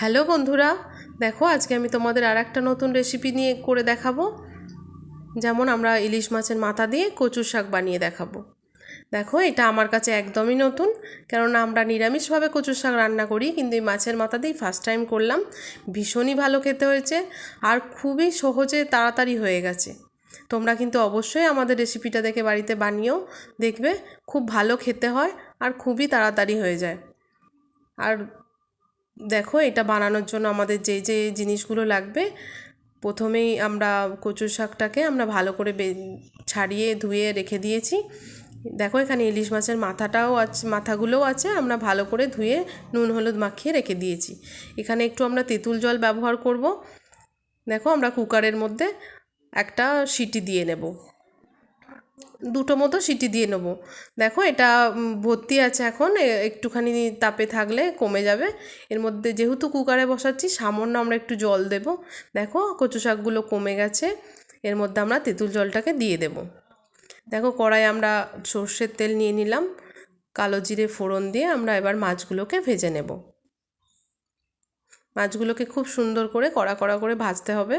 Hello বন্ধুরা, দেখো আজকে আমি তোমাদের আর একটা নতুন রেসিপি নিয়ে করে দেখাবো। যেমন আমরা ইলিশ মাছের মাথা দিয়ে কচুর শাক বানিয়ে দেখাবো। দেখো, এটা আমার কাছে একদমই নতুন, কেননা আমরা নিরামিষভাবে কচুর শাক রান্না করি, কিন্তু এই মাছের মাথা দিয়েই ফার্স্ট টাইম করলাম। ভীষণই ভালো খেতে হয়েছে আর খুবই সহজে তাড়াতাড়ি হয়ে গেছে। তোমরা কিন্তু অবশ্যই আমাদের রেসিপিটা দেখে বাড়িতে বানিয়েও দেখবে, খুব ভালো খেতে হয় আর খুবই তাড়াতাড়ি হয়ে যায়। আর দেখো, এটা বানানোর জন্য আমাদের যে যে জিনিসগুলো লাগবে, প্রথমেই আমরা কচু শাকটাকে আমরা ভালো করে ছাড়িয়ে ধুয়ে রেখে দিয়েছি। দেখো, এখানে ইলিশ মাছের মাথাটাও আছে, মাথাগুলোও আছে, আমরা ভালো করে ধুয়ে নুন, হলুদ মাখিয়ে রেখে দিয়েছি। এখানে একটু আমরা তেঁতুল জল ব্যবহার করব। দেখো, আমরা কুকারের মধ্যে একটা সিটি দিয়ে নেব। দুটো মতো সিটি দিয়ে নেব। দেখো এটা ভর্তি আছে এখন একটুখানি তাপে থাকলে কমে যাবে। এর মধ্যে যেহেতু কুকারে বসাচ্ছি, সামান্য আমরা একটু জল দেব। দেখো কচু শাকগুলো কমে গেছে, এর মধ্যে আমরা তেঁতুল জলটাকে দিয়ে দেব। দেখো কড়াই আমরা সর্ষের তেল নিয়ে নিলাম, কালো জিরে ফোড়ন দিয়ে আমরা এবার মাছগুলোকে ভেজে নেব। মাছগুলোকে খুব সুন্দর করে কড়া কড়া করে ভাজতে হবে।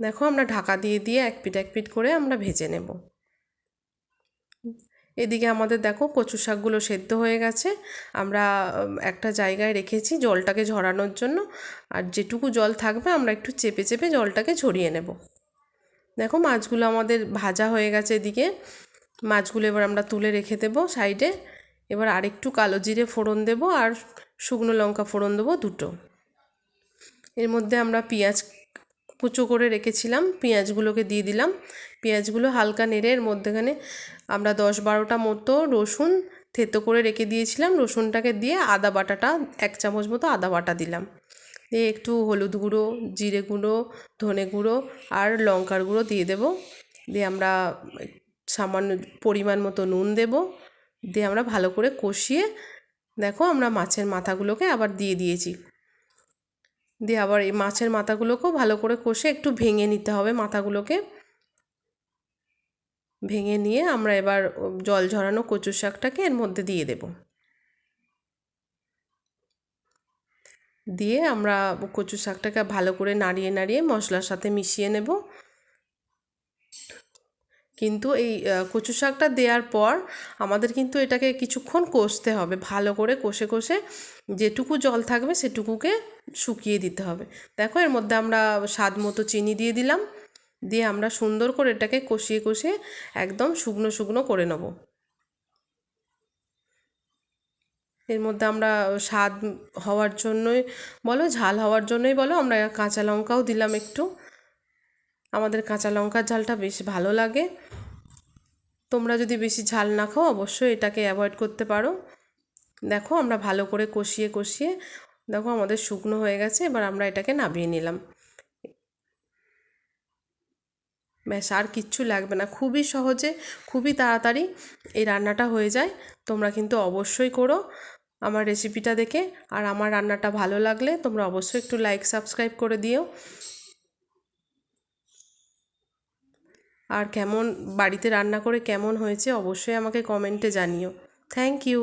দেখো আমরা ঢাকা দিয়ে দিয়ে এক পিট এক পিট করে আমরা ভেজে নেব। এদিকে আমাদের দেখো কচু শাকগুলো সেদ্ধ হয়ে গেছে। আমরা একটা জায়গায় রেখেছি জলটাকে ঝরানোর জন্য। আর যেটুকু জল থাকবে আমরা একটু চেপে চেপে জলটাকে ঝরিয়ে নেব। দেখো মাছগুলো আমাদের ভাজা হয়ে গেছে এদিকে। মাছগুলো এবার আমরা তুলে রেখে দেবো সাইডে। এবার আরেকটু কালো জিরে ফোড়ন দেব আর শুকনো লঙ্কা ফোড়ন দেবো দুটো। এর মধ্যে আমরা পেঁয়াজ কুচো করে রেখেছিলাম, পেঁয়াজগুলোকে দিয়ে দিলাম। পেঁয়াজগুলো হালকা নেড়ে এর মধ্যেখানে আমরা দশ বারোটা মতো রসুন থেতো করে রেখে দিয়েছিলাম। রসুনটাকে দিয়ে আদা বাটাটা, এক চামচ মতো আদা বাটা দিলাম। দিয়ে একটু হলুদ গুঁড়ো, জিরে গুঁড়ো, ধনে গুঁড়ো আর লঙ্কার গুঁড়ো দিয়ে দেব। দিয়ে আমরা সামান্য পরিমাণ মতো নুন দেব। দিয়ে আমরা ভালো করে কষিয়ে, দেখো আমরা মাছের মাথাগুলোকে আবার দিয়ে দিয়েছি। দিয়ে আবার এই মাছের মাথাগুলোকেও ভালো করে কষে একটু ভেঙে নিতে হবে মাথাগুলোকে। ভেঙে নিয়ে আমরা এবার জল ঝরানো কচু শাকটাকে এর মধ্যে দিয়ে দেব। দিয়ে আমরা কচু শাকটাকে ভালো করে নাড়িয়ে নাড়িয়ে মশলার সাথে মিশিয়ে নেব। কিন্তু এই কচু শাকটা দেওয়ার পর আমাদের কিন্তু এটাকে কিছুক্ষণ কষতে হবে। ভালো করে কষে কষে যেটুকু জল থাকবে সেটুকুকে শুকিয়ে দিতে হবে। দেখো এর মধ্যে আমরা স্বাদ মতো চিনি দিয়ে দিলাম। দিয়ে আমরা সুন্দর করে এটাকে কষিয়ে কষিয়ে একদম শুকনো শুকনো করে নেব। এর মধ্যে আমরা স্বাদ হওয়ার জন্যই বলো, ঝাল হওয়ার জন্যই বলো, আমরা কাঁচা লঙ্কাও দিলাম একটু। আমাদের কাঁচা লঙ্কার ঝালটা বেশ ভালো লাগে। তোমরা যদি বেশি ঝাল না খাও, অবশ্যই এটাকে অ্যাভয়েড করতে পারো। দেখো, আমরা ভালো করে কষিয়ে কষিয়ে দেখো আমাদের শুকনো হয়ে গেছে, এবার আমরা এটাকে নামিয়ে নিলাম। ব্যাস, আর কিচ্ছু লাগবে না। খুবই সহজে, খুবই তাড়াতাড়ি এই রান্নাটা হয়ে যায়। তোমরা কিন্তু অবশ্যই করো আমার রেসিপিটা দেখে। আর আমার রান্নাটা ভালো লাগলে তোমরা অবশ্যই একটু লাইক সাবস্ক্রাইব করে দিও। আর কেমন বাড়িতে রান্না করে কেমন হয়েছে অবশ্যই আমাকে কমেন্টে জানিও। Thank you